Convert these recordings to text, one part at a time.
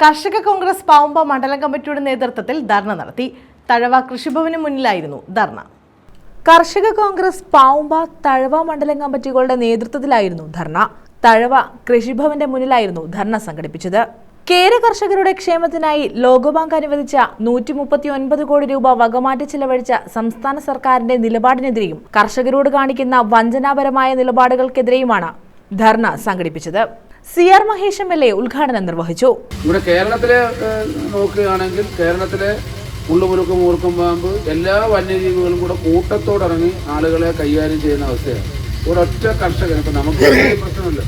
കർഷക കോൺഗ്രസ് പാവുമ്പ മണ്ഡലം കമ്മിറ്റിയുടെ നേതൃത്വത്തിൽ ധർണ നടത്തി. തഴവ കൃഷിഭവന് മുന്നിലായിരുന്നു ധർണ. കർഷക കോൺഗ്രസ് പാവുമ്പ തഴവ മണ്ഡലം കമ്മിറ്റികളുടെ നേതൃത്വത്തിലായിരുന്നു ധർണ. തഴവ കൃഷിഭവന്റെ മുന്നിലായിരുന്നു ധർണ സംഘടിപ്പിച്ചത്. കേര കർഷകരുടെ ക്ഷേമത്തിനായി ലോകബാങ്ക് അനുവദിച്ച നൂറ്റി മുപ്പത്തി ഒൻപത് കോടി രൂപ വകമാറ്റി ചിലവഴിച്ച സംസ്ഥാന സർക്കാരിന്റെ നിലപാടിനെതിരെയും കർഷകരോട് കാണിക്കുന്ന വഞ്ചനാപരമായ നിലപാടുകൾക്കെതിരെയുമാണ് ധർണ സംഘടിപ്പിച്ചത്. C R Mahesh M L A ഉദ്ഘാടനം നിർവഹിച്ചു. ഇവിടെ കേരളത്തിലെ നോക്കുകയാണെങ്കിൽ കേരളത്തിലെ ഉള്ളുമുറുക്കും ഊർക്കും പാമ്പ് എല്ലാ വന്യജീവികളും കൂടെ കൂട്ടത്തോടിറങ്ങി ആളുകളെ കൈകാര്യം ചെയ്യുന്ന അവസ്ഥയാണ്. ഒരൊറ്റ കർഷകൻ ഇപ്പം നമുക്ക് പ്രശ്നമില്ല.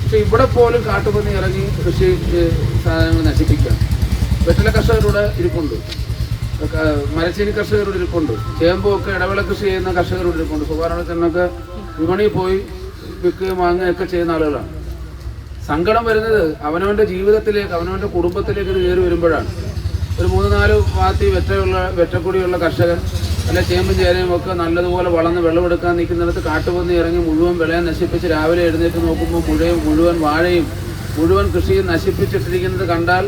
പക്ഷെ ഇവിടെ പോലും കാട്ടുപന്നി ഇറങ്ങി കൃഷി സാധനങ്ങൾ നശിപ്പിക്കുക വെറ്റില കർഷകരുടെ ഇരിപ്പുണ്ട്. മരച്ചീനി കർഷകരുടെ ഇരിപ്പുണ്ട്. ചേമ്പൊക്കെ ഇടവേള കൃഷി ചെയ്യുന്ന കർഷകരുടെ ഇരിപ്പുണ്ട്. സുഖാരണത്തിനൊക്കെ വിപണിയിൽ പോയി വിൽക്കുകയും വാങ്ങുകയൊക്കെ ചെയ്യുന്ന ആളുകളാണ്. സങ്കടം വരുന്നത് അവനവന്റെ ജീവിതത്തിലേക്ക് അവനവന്റെ കുടുംബത്തിലേക്ക് ഇത് കയറി വരുമ്പോഴാണ്. ഒരു മൂന്ന് നാല് പാത്തി വെറ്റയുള്ള വെറ്റക്കുടിയുള്ള കർഷകൻ അല്ലെ ചേമ്പും ചേരയും ഒക്കെ നല്ലതുപോലെ വളർന്ന് വെള്ളമെടുക്കാൻ നിൽക്കുന്നിടത്ത് കാട്ടുപന്നി ഇറങ്ങി മുഴുവൻ വിളയെ നശിപ്പിച്ച് രാവിലെ എഴുന്നേറ്റ് നോക്കുമ്പോൾ മുഴയും മുഴുവൻ വാഴയും മുഴുവൻ കൃഷിയും നശിപ്പിച്ചിട്ടിരിക്കുന്നത് കണ്ടാൽ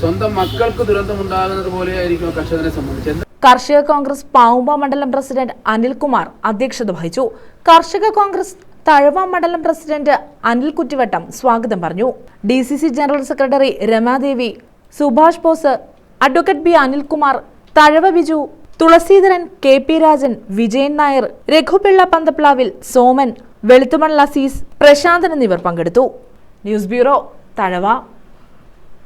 സ്വന്തം മക്കൾക്ക് ദുരന്തമുണ്ടാകുന്നത് പോലെയായിരിക്കും കർഷകനെ സംബന്ധിച്ച്. കർഷക കോൺഗ്രസ് പാവുമ്പ മണ്ഡലം പ്രസിഡന്റ് അനിൽകുമാർ അധ്യക്ഷത വഹിച്ചു. കർഷക കോൺഗ്രസ് തഴവ മണ്ഡലം പ്രസിഡന്റ് അനിൽ കുറ്റിവട്ടം സ്വാഗതം പറഞ്ഞു. D C C general secretary Ramadevi Subhash Bose advocate B Anilkumar Thazhava Biju Thulaseedharan K P Rajan Vijayan Nair Raghupillai Panthaplavil Soman Veluthuman Laseez Prasanthan എന്നിവർ പങ്കെടുത്തു. News bureau Thazhava.